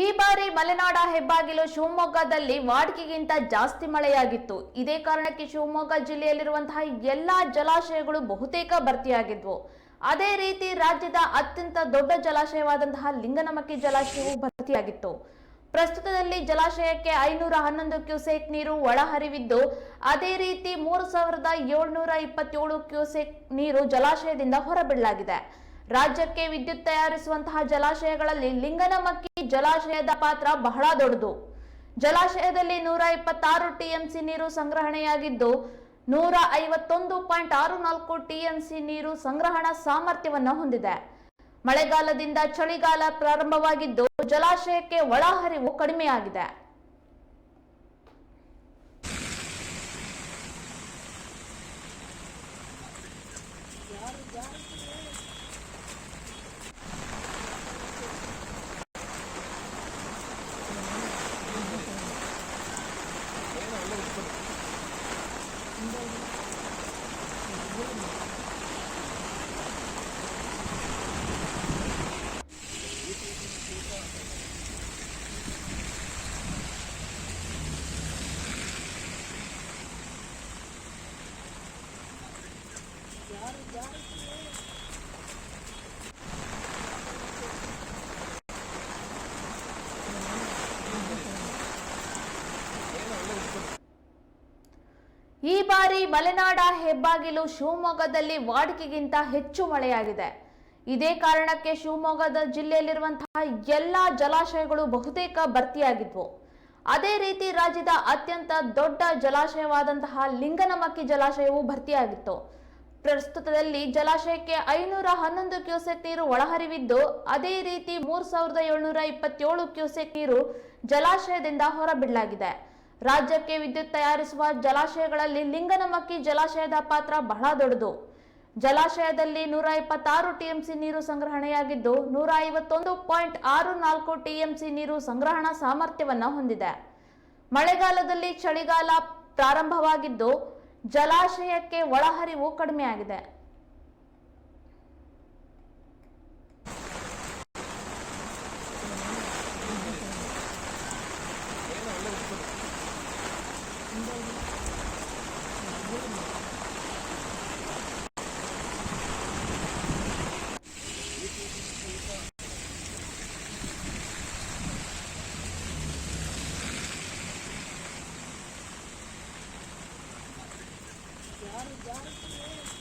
ಈ ಬಾರಿ ಮಲೆನಾಡ ಹೆಬ್ಬಾಗಿಲು ಶಿವಮೊಗ್ಗದಲ್ಲಿ ವಾಡಿಕೆಗಿಂತ ಜಾಸ್ತಿ ಮಳೆಯಾಗಿತ್ತು. ಇದೇ ಕಾರಣಕ್ಕೆ ಶಿವಮೊಗ್ಗ ಜಿಲ್ಲೆಯಲ್ಲಿರುವಂತಹ ಎಲ್ಲಾ ಜಲಾಶಯಗಳು ಬಹುತೇಕ ಭರ್ತಿಯಾಗಿದ್ವು. ಅದೇ ರೀತಿ ರಾಜ್ಯದ ಅತ್ಯಂತ ದೊಡ್ಡ ಜಲಾಶಯವಾದಂತಹ ಲಿಂಗನಮಕ್ಕಿ ಜಲಾಶಯವು ಭರ್ತಿಯಾಗಿತ್ತು. ಪ್ರಸ್ತುತದಲ್ಲಿ ಜಲಾಶಯಕ್ಕೆ ಐನೂರ ಹನ್ನೊಂದು ಕ್ಯೂಸೆಕ್ ನೀರು ಒಳಹರಿವಿದ್ದು, ಅದೇ ರೀತಿ ಮೂರು ಸಾವಿರದ ಏಳ್ನೂರ ಇಪ್ಪತ್ತೇಳು ಕ್ಯೂಸೆಕ್ ನೀರು ಜಲಾಶಯದಿಂದ ಹೊರಬಿಡಲಾಗಿದೆ. ರಾಜ್ಯಕ್ಕೆ ವಿದ್ಯುತ್ ತಯಾರಿಸುವಂತಹ ಜಲಾಶಯಗಳಲ್ಲಿ ಲಿಂಗನಮಕ್ಕಿ ಜಲಾಶಯದ ಪಾತ್ರ ಬಹಳ ದೊಡ್ಡದು. ಜಲಾಶಯದಲ್ಲಿ ನೂರ ಇಪ್ಪತ್ತಾರು ಟಿಎಂಸಿ ನೀರು ಸಂಗ್ರಹಣೆಯಾಗಿದ್ದು, ನೂರ ಐವತ್ತೊಂದು ಪಾಯಿಂಟ್ ಆರು ನಾಲ್ಕು ಟಿಎಂಸಿ ನೀರು ಸಂಗ್ರಹಣಾ ಸಾಮರ್ಥ್ಯವನ್ನು ಹೊಂದಿದೆ. ಮಳೆಗಾಲದಿಂದ ಚಳಿಗಾಲ ಪ್ರಾರಂಭವಾಗಿದ್ದು, ಜಲಾಶಯಕ್ಕೆ ಒಳಹರಿವು ಕಡಿಮೆಯಾಗಿದೆ. जा रही जा रही ಈ ಬಾರಿ ಮಲೆನಾಡ ಹೆಬ್ಬಾಗಿಲು ಶಿವಮೊಗ್ಗದಲ್ಲಿ ವಾಡಿಕೆಗಿಂತ ಹೆಚ್ಚು ಮಳೆಯಾಗಿದೆ. ಇದೇ ಕಾರಣಕ್ಕೆ ಶಿವಮೊಗ್ಗದ ಜಿಲ್ಲೆಯಲ್ಲಿರುವಂತಹ ಎಲ್ಲಾ ಜಲಾಶಯಗಳು ಬಹುತೇಕ ಭರ್ತಿಯಾಗಿದ್ವು. ಅದೇ ರೀತಿ ರಾಜ್ಯದ ಅತ್ಯಂತ ದೊಡ್ಡ ಜಲಾಶಯವಾದಂತಹ ಲಿಂಗನಮಕ್ಕಿ ಜಲಾಶಯವು ಭರ್ತಿಯಾಗಿತ್ತು. ಪ್ರಸ್ತುತದಲ್ಲಿ ಜಲಾಶಯಕ್ಕೆ ಐನೂರ ಹನ್ನೊಂದು ಕ್ಯೂಸೆಕ್ ನೀರು ಒಳಹರಿವಿದ್ದು, ಅದೇ ರೀತಿ ಮೂರು ಸಾವಿರದ ಏಳ್ನೂರ ಇಪ್ಪತ್ತೇಳು ಕ್ಯೂಸೆಕ್ ನೀರು ಜಲಾಶಯದಿಂದ ಹೊರಬಿಡಲಾಗಿದೆ. ರಾಜ್ಯಕ್ಕೆ ವಿದ್ಯುತ್ ತಯಾರಿಸುವ ಜಲಾಶಯಗಳಲ್ಲಿ ಲಿಂಗನಮಕ್ಕಿ ಜಲಾಶಯದ ಪಾತ್ರ ಬಹಳ ದೊಡ್ಡದು. ಜಲಾಶಯದಲ್ಲಿ ನೂರ ಇಪ್ಪತ್ತಾರು ಟಿಎಂಸಿ ನೀರು ಸಂಗ್ರಹಣೆಯಾಗಿದ್ದು, ನೂರ ಐವತ್ತೊಂದು ಪಾಯಿಂಟ್ ಆರು ನಾಲ್ಕು ಟಿಎಂಸಿ ನೀರು ಸಂಗ್ರಹಣಾ ಸಾಮರ್ಥ್ಯವನ್ನು ಹೊಂದಿದೆ. ಮಳೆಗಾಲದಲ್ಲಿ ಚಳಿಗಾಲ ಪ್ರಾರಂಭವಾಗಿದ್ದು, ಜಲಾಶಯಕ್ಕೆ ಒಳಹರಿವು ಕಡಿಮೆಯಾಗಿದೆ. Got it, got it.